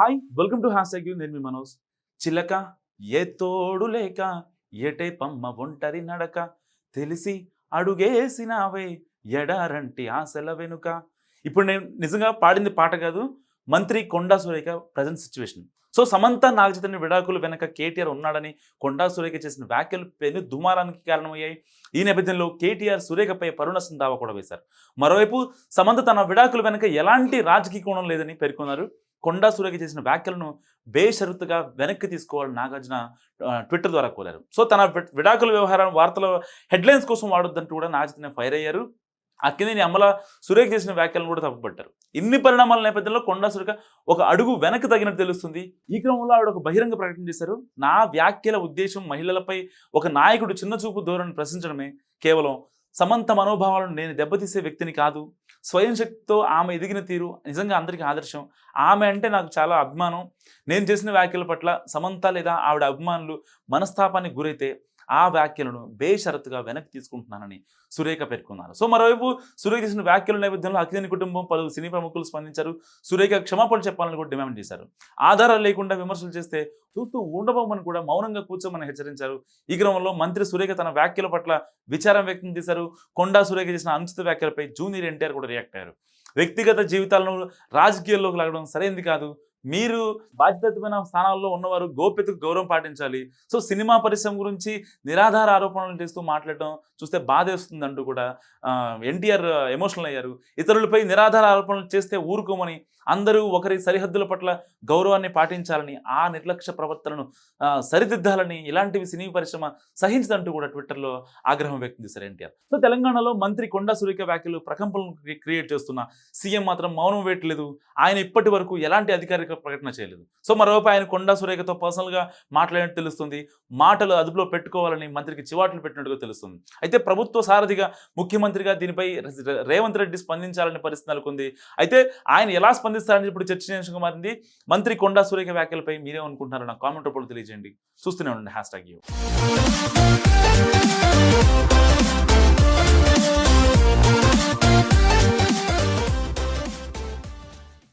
Hi welcome to hash tag నేను మీ మనోజ్. చిలక ఏ తోడు లేక ఎటే పమ్మ ఒంటరి నడక తెలిసి అడుగేసినావే ఎడారంటి ఆశల వెనుక. ఇప్పుడు నేను నిజంగా పాడింది పాట కాదు మంత్రి Konda Surekha present situation. So Samantha Naga Chaitanya విడాకులు వెనక కేటీఆర్ ఉన్నాడని కొండా సురేఖ చేసిన వ్యాఖ్యలు పెను దుమారానికి కారణమయ్యాయి. ఈ నేపథ్యంలో కేటీఆర్ సురేఖపై పరుణసం దావా కూడా వేశారు. మరోవైపు సమంత తన విడాకుల వెనక ఎలాంటి రాజకీయ కోణం లేదని పేర్కొన్నారు. కొండా సురేఖ చేసిన వ్యాఖ్యలను బేషరతుగా వెనక్కి తీసుకోవాలని నాగార్జున ట్విట్టర్ ద్వారా కోరారు. సో తన విడాకుల వ్యవహారం వార్తల హెడ్లైన్స్ కోసం వాడొద్దంటూ కూడా నాగార్జున ఫైర్ అయ్యారు. అక్కినేని అమల సురేఖ చేసిన వ్యాఖ్యలను కూడా తప్పుపట్టారు. ఇన్ని పరిణామాల నేపథ్యంలో కొండా సురేఖ ఒక అడుగు వెనక్కి తగినట్టు తెలుస్తుంది. ఈ క్రమంలో ఆవిడ ఒక బహిరంగ ప్రకటన చేశారు. నా వ్యాఖ్యల ఉద్దేశం మహిళలపై ఒక నాయకుడు చిన్న చూపు ధోరణి ప్రశ్నించడమే కేవలం సమంత మనోభావాలను నేను దెబ్బతీసే వ్యక్తిని కాదు. స్వయం శక్తితో ఆమె ఎదిగిన తీరు నిజంగా అందరికీ ఆదర్శం. ఆమె అంటే నాకు చాలా అభిమానం. నేను చేసిన వ్యాఖ్యల పట్ల సమంత లేదా ఆవిడ అభిమానులు మనస్తాపానికి గురైతే ఆ వ్యాఖ్యలను బేషరతుగా వెనక్కి తీసుకుంటున్నానని సురేఖ పేర్కొన్నారు. సో మరోవైపు సురేఖ చేసిన వ్యాఖ్యల నేపథ్యంలో అఖిలేని కుటుంబం పలువురు సినీ ప్రముఖులు స్పందించారు. సురేఖ క్షమాపణ చెప్పాలని కూడా డిమాండ్ చేశారు. ఆధారాలు లేకుండా విమర్శలు చేస్తే చూస్తూ ఉండబోమని కూడా మౌనంగా కూర్చోమని హెచ్చరించారు. ఈ క్రమంలో మంత్రి సురేఖ తన వ్యాఖ్యల పట్ల విచారం వ్యక్తం చేశారు. కొండా సురేఖ చేసిన అనుచిత వ్యాఖ్యలపై జూనియర్ ఎన్టీఆర్ కూడా రియాక్ట్ అయ్యారు. వ్యక్తిగత జీవితాలను రాజకీయాల్లోకి లాగడం సరైంది కాదు. మీరు బాధ్యతమైన స్థానాల్లో ఉన్నవారు గోప్యతకు గౌరవం పాటించాలి. సో సినిమా పరిశ్రమ గురించి నిరాధార ఆరోపణలు చేస్తూ మాట్లాడటం చూస్తే బాధేస్తుంది అంటూ కూడా ఎన్టీఆర్ ఎమోషనల్ అయ్యారు. ఇతరులపై నిరాధార ఆరోపణలు చేస్తే ఊరుకోమని అందరూ ఒకరి సరిహద్దుల పట్ల గౌరవాన్ని పాటించాలని ఆ నిర్లక్ష్య ప్రవర్తనను సరిదిద్దాలని ఇలాంటివి సినీ పరిశ్రమ సహించదంటూ కూడా ట్విట్టర్లో ఆగ్రహం వ్యక్తం చేశారు ఎన్టీఆర్. సో తెలంగాణలో మంత్రి కొండా సురేఖ వ్యాఖ్యలు ప్రకంపనలు క్రియేట్ చేస్తున్న సీఎం మాత్రం మౌనం వేయట్లేదు. ఆయన ఇప్పటి వరకు ఎలాంటి అధికారిక ప్రకటన చేయలేదు. సో మరోవైపు ఆయన కొండా సురేఖతో పర్సనల్గా మాట్లాడినట్టు తెలుస్తుంది. మాటలు అదుపులో పెట్టుకోవాలని మంత్రికి చివాట్లు పెట్టినట్టుగా తెలుస్తుంది. అయితే ప్రభుత్వ సారథిగా ముఖ్యమంత్రిగా దీనిపై రేవంత్ రెడ్డి స్పందించాలనే పరిస్థితి నెలకొంది. అయితే ఆయన ఎలా స్పందిస్తారని ఇప్పుడు చర్చనీయాంశంగా మారింది. మంత్రి కొండా సురేఖ వ్యాఖ్యలపై మీరేమనుకుంటున్నారో నా కామెంట్ రూపంలో తెలియజేయండి. చూస్తూనే ఉండండి. Hash tag U.